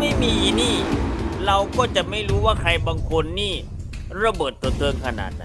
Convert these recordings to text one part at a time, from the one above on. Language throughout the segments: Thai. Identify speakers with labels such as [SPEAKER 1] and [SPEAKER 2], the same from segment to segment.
[SPEAKER 1] ไม่มีนี่ เราก็จะไม่รู้ว่าใครบางคนนี่ ระเบิดตัวเทิงขนาดไหน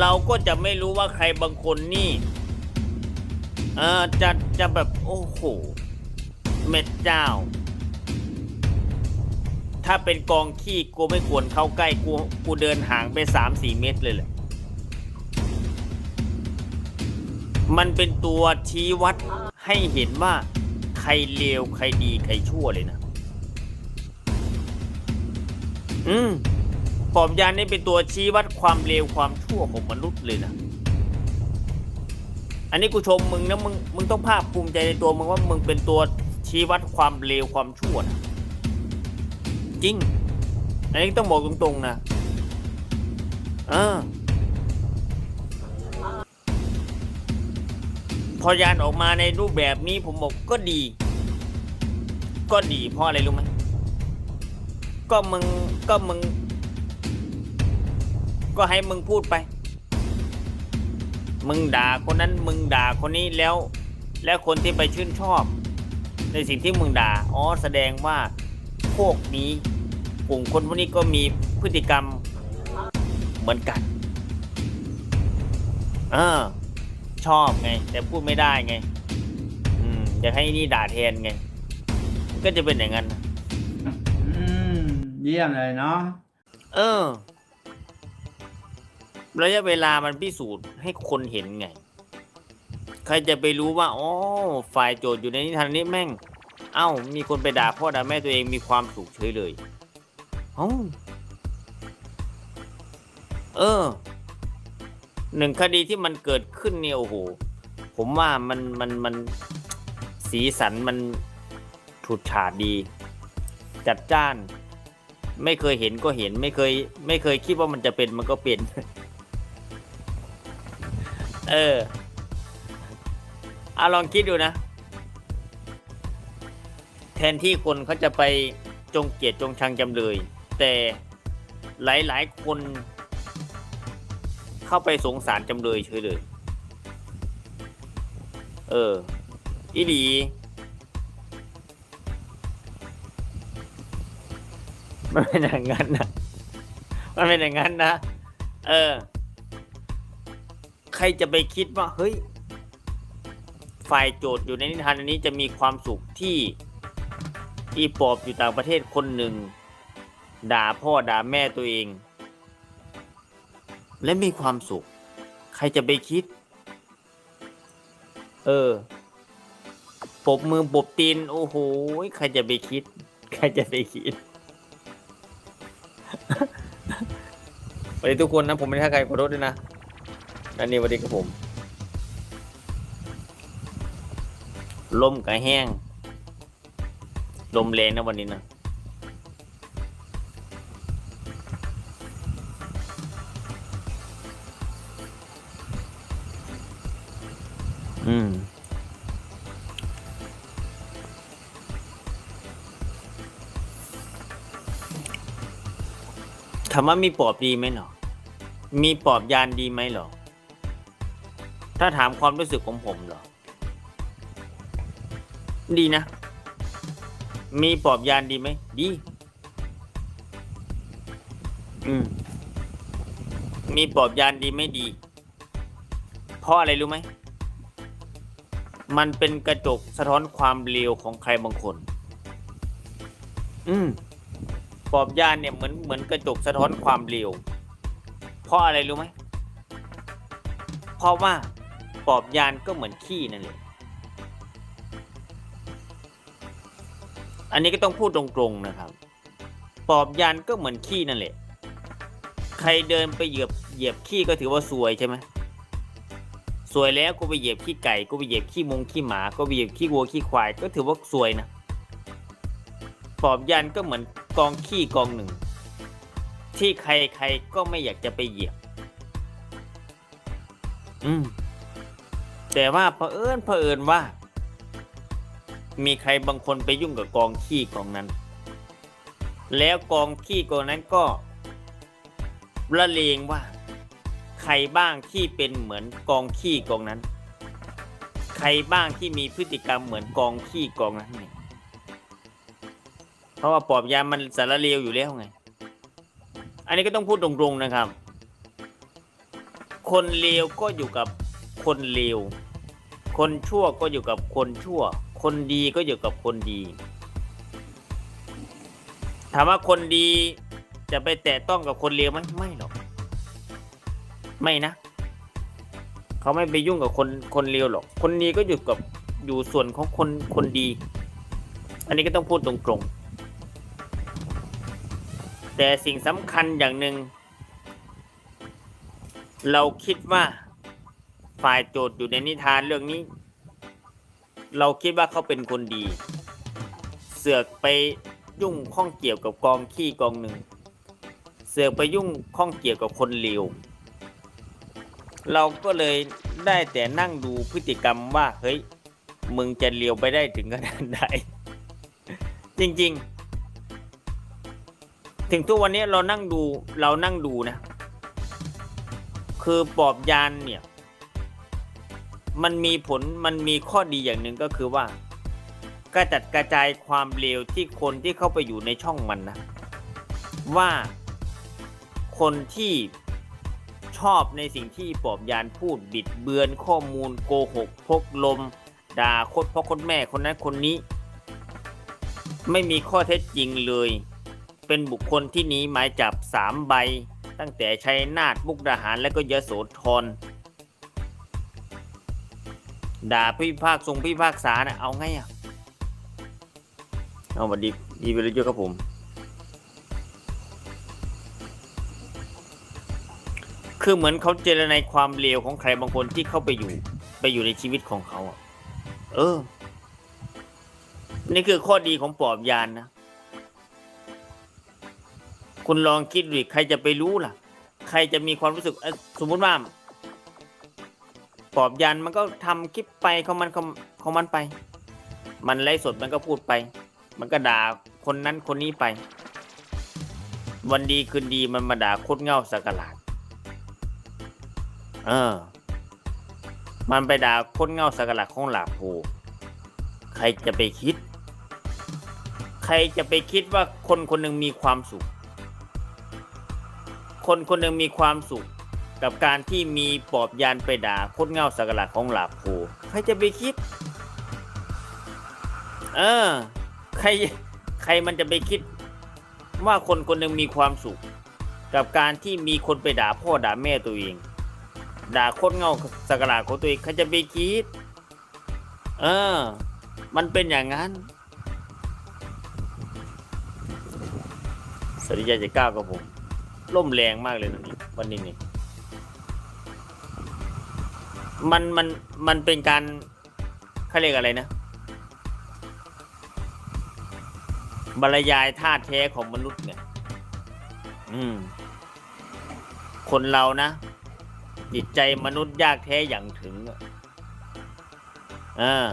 [SPEAKER 1] เราก็จะไม่รู้ว่าใครบางคนนี่เออจะจะแบบโอ้โหเม็ดเจ้า ถ้าเป็นกองขี้กูไม่ควรเข้าใกล้กูกูเดินห่างไปสามสี่เมตรเลยแหละมันเป็นตัวชี้วัดให้เห็นว่า รเลวใครดีใครชั่วเลยนะ อืมปอบยานนี่เป็นตัวชี้วัดความเลวความชั่วของมนุษย์เลยนะ อันนี้กูชมมึงนะมึงมึงต้องภาคภูมิใจในตัวมึงว่ามึงเป็นตัวชี้วัดความเลวความชั่วนะจริง อันนี้ต้องบอกตรงๆนะเออ พอยานออกมาในรูปแบบนี้ผมบอกก็ดี ก็ดีเพราะอะไรรู้ไหมก็มึงก็มึง ก็ให้มึงพูดไป มึงด่าคนนั้นมึงด่าคนนี้แล้ว แล้วคนที่ไปชื่นชอบ ในสิ่งที่มึงด่าอ๋อแสดงว่าพวกนี้กลุ่มคนพวกนี้ก็มีพฤติกรรมเหมือนกันเออ ชอบไง แต่พูดไม่ได้ไง อืมอยากให้นี่ด่าแทนไงก็จะเป็นอย่างนั้นนะ
[SPEAKER 2] อืมเยี่ยมเลยเนาะ
[SPEAKER 1] เออ ระยะเวลามันพิสูจน์ให้คนเห็นไง ใครจะไปรู้ว่าอ๋อฝ่ายโจทย์อยู่ในนิทานนี้แม่ง เอ้า มีคนไปด่าพ่อด่าแม่ตัวเองมีความสุขเฉยเลยเอ้าเออ หนึ่งคดีที่มันเกิดขึ้นเนี่ยโอ้โหผมว่ามันมันมันสีสันมันฉูดฉาดดี จัดจ้าน ไม่เคยเห็นก็เห็นไม่เคย ไม่เคยคิดว่ามันจะเป็นมันก็เป็น เออเอาลองคิดดูนะ แทนที่คนเขาจะไปจงเกลียดจงชังจำเลย แต่หลาย ๆ คน เข้าไปสงสารจำเลยเฉยเลย เออ อีดี มันเป็นอย่างนั้นนะ มันเป็นอย่างนั้นนะ เออ ใครจะไปคิดว่า เฮ้ย ฝ่ายโจทย์อยู่ในนิทานอันนี้จะมีความสุขที่อีปอบอยู่ต่างประเทศคนหนึ่ง ด่าพ่อด่าแม่ตัวเอง และมีความสุข ใครจะไปคิด เออปบมือปบตีน โอ้โหใครจะไปคิด ใครจะไปคิดสวัสดีทุกคนนะ ผมไม่ได้ทักใครขอโทษด้วยนะนันนี่สวัสดีครับผมลมกระแห้ง ลมแรงนะวันนี้นะ อืมถามว่ามีปอบดีไหมหรอ มีปอบยานดีไหมหรอ ถ้าถามความรู้สึกของผมหรอ ดีนะ มีปอบยานดีไหม ดี อืม มีปอบยานดีไม่ดี เพราะอะไรรู้ไหม มันเป็นกระจกสะท้อนความเลวของใครบางคน อืมปอบยานเนี่ยเหมือนเหมือนกระจกสะท้อนความเลวเพราะอะไรรู้ไหมเพราะว่าปอบยานก็เหมือนขี้นั่นแหละอันนี้ก็ต้องพูดตรงๆนะครับ ปอบยานก็เหมือนขี้นั่นแหละ ใครเดินไปเหยียบเหยียบขี้ก็ถือว่าซวยใช่ไหมซ วยแล้วก็ไปเหยียบขี้ไก่ก็ไปเหยียบขี้มงขี้หมาก็ไปเหยียบขี้วัวขี้ควาย ก็ถือว่าซวยนะปอบยันก็เหมือนกองขี้กองหนึ่ง ที่ใครๆก็ไม่อยากจะไปเหยียบ อืม แต่ว่าเผอิญเผอิญว่า มีใครบางคนไปยุ่งกับกองขี้กองนั้น แล้วกองขี้กองนั้นก็ละเลงว่า ใครบ้างที่เป็นเหมือนกองขี้กองนั้น ใครบ้างที่มีพฤติกรรมเหมือนกองขี้กองนั้นเนี่ยเพราะว่าปอบยามันสารเลวอยู่แล้วไง อันนี้ก็ต้องพูดตรงๆนะครับ คนเลวก็อยู่กับคนเลว คนชั่วก็อยู่กับคนชั่ว คนดีก็อยู่กับคนดี ถามว่าคนดีจะไปแตะต้องกับคนเลวไหมไม่หรอก ไม่นะ เขาไม่ไปยุ่งกับคนคนเลวหรอก คนดีก็อยู่กับอยู่ส่วนของคนคนดี อันนี้ก็ต้องพูดตรงๆ แต่สิ่งสำคัญอย่างหนึ่ง เราคิดว่าฝ่ายโจทย์อยู่ในนิทานเรื่องนี้ เราคิดว่าเขาเป็นคนดี เสือกไปยุ่งข้องเกี่ยวกับกองขี้กองหนึ่ง เสือกไปยุ่งข้องเกี่ยวกับคนเลว เราก็เลยได้แต่นั่งดูพฤติกรรมว่า เฮ้ย มึงจะเลียวไปได้ถึงขนาดไหนจริง ๆ ถึงทุกวันนี้เรานั่งดูเรานั่งดูนะ คือปอบยานเนี่ย มันมีผลมันมีข้อดีอย่างหนึ่งก็คือว่ากระจัดกระจายความเลวที่คนที่เข้าไปอยู่ในช่องมันนะ ว่าคนที่ ชอบในสิ่งที่ปอบยานพูดบิดเบือนข้อมูลโกหกพกลมด่าโคตรพ่อโคตรแม่คนนั้นคนนี้ ไม่มีข้อเท็จจริงเลย เป็นบุคคลที่หนีหมายจับสามใบ ตั้งแต่ชัยนาทมุกดาหารและก็ยโสธรด่าพี่ภาคทรงพี่ภาคษานะ่ะเอาไงอะ เอาบัดดีดีไปเลยเยอะครับผม คือเหมือนเขาเจรในายความเลวของใครบางคนที่เข้าไปอยู่ ไปอยู่ในชีวิตของเขาอะเออ นี่คือข้อดีของปอบยานนะ คุณลองคิดดูดิใครจะไปรู้ล่ะ ใครจะมีความรู้สึกสมมุติว่าปอบยันมันก็ทำคลิปไปของมันของของมันไป มันไลฟ์สดมันก็พูดไป มันก็ด่าคนนั้นคนนี้ไป วันดีคืนดีมันมาด่าโคตรเง่าสักหลาด เออ มันไปด่าคตรเง่าสักหลาดของหลาโพใครจะไปคิด ใครจะไปคิดว่าคนคนหนึ่งมีความสุข คนคนหนึ่งมีความสุข กับการที่มีปอบยานไปด่าคตรเง่าสักหลาดของหลาโพใครจะไปคิด เออ ใครใครมันจะไปคิด ว่าคนคนหนึ่งมีความสุข กับการที่มีคนไปด่าพ่อด่าแม่ตัวเอง ด่าโคตรเงาสักหลาของตัวเองใครจะไปคิด เออ มันเป็นอย่างนั้นสวัสดียาเจ็ดเก้ากับผมล่มแรงมากเลยนะนี่วันนี้นี่มันมันมันเป็นการเขาเรียกอะไรนะบรรยายท่าแท้ของมนุษย์เนี่ย อืม คนเรานะ จิตใจมนุษย์ยากแท้อย่างถึงอ่า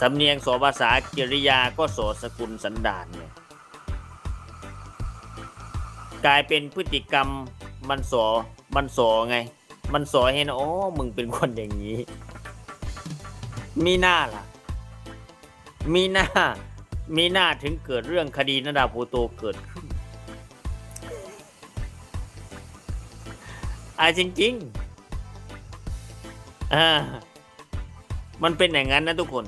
[SPEAKER 1] สำเนียงสภาษากิริยาก็โสสกุลสันดานเนี่ยกลายเป็นพฤติกรรมมันสอมันสอไง มันสอให้นโอ้มึงเป็นคนอย่างนี้ มีหน้าล่ะ มีหน้า มีหน้าถึงเกิดเรื่องคดีนดาโพโตเกิดขึ้น อ่าจริงๆอ่ามันเป็นอย่างนั้นนะทุกคน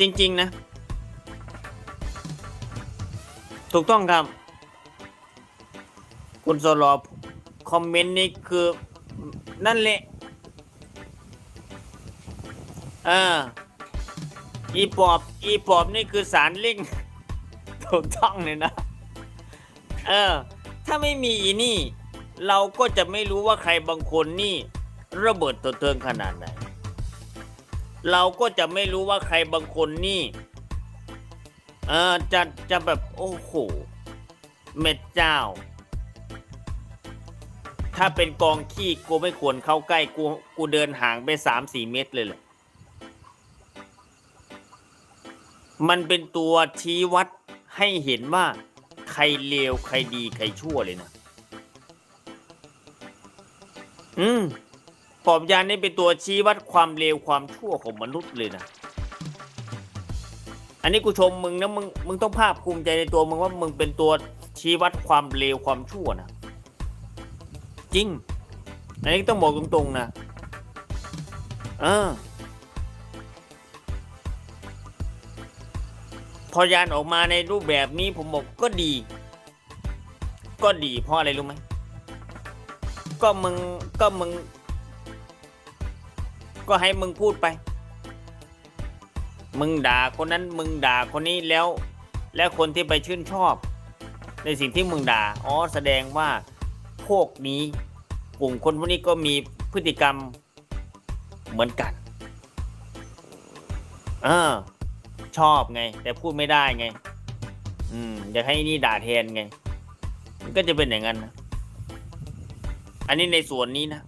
[SPEAKER 1] จริง ๆ นะ ถูกต้องครับ คุณโซลอคอมเมนต์นี่คือนั่นแหละเอออีปอบ อีปอบนี่คือสารล่งถูกต้องเลยนะ เออ ถ้าไม่มีอีนี่ เราก็จะไม่รู้ว่าใครบางคนนี่ ระเบิดตัวเทิงขนาดไหน เราก็จะไม่รู้ว่าใครบางคนนี่ เออจะจะแบบโอ้โหเม็ดเจ้า ถ้าเป็นกองขี้กูไม่ควรเข้าใกล้กูกูเดินห่างไปสามสี่เมตรเลยแหละมันเป็นตัวชี้วัดให้เห็นว่า ใครเลวใครดีใครชั่วเลยนะ อืมปอบยานนี่เป็นตัวชี้วัดความเลวความชั่วของมนุษย์เลยนะ อันนี้กูชมมึงนะมึงมึงต้องภาคภูมิใจในตัวมึงว่ามึงเป็นตัวชี้วัดความเลวความชั่วนะ จริงอันนี้ต้องบอกตรงๆนะ เออ พอยานออกมาในรูปแบบนี้ผมบอกก็ดี ก็ดีเพราะอะไรรู้ไหมก็มึงก็มึง ก็ให้มึงพูดไป มึงด่าคนนั้นมึงด่าคนนี้แล้ว แล้วคนที่ไปชื่นชอบ ในสิ่งที่มึงด่าอ๋อแสดงว่าพวกนี้กลุ่มคนพวกนี้ก็มีพฤติกรรมเหมือนกัน เออ ชอบไง แต่พูดไม่ได้ไง อืมอยากให้นี่ด่าแทนไง มันก็จะเป็นอย่างนั้นนะอันนี้ในส่วนนี้นะ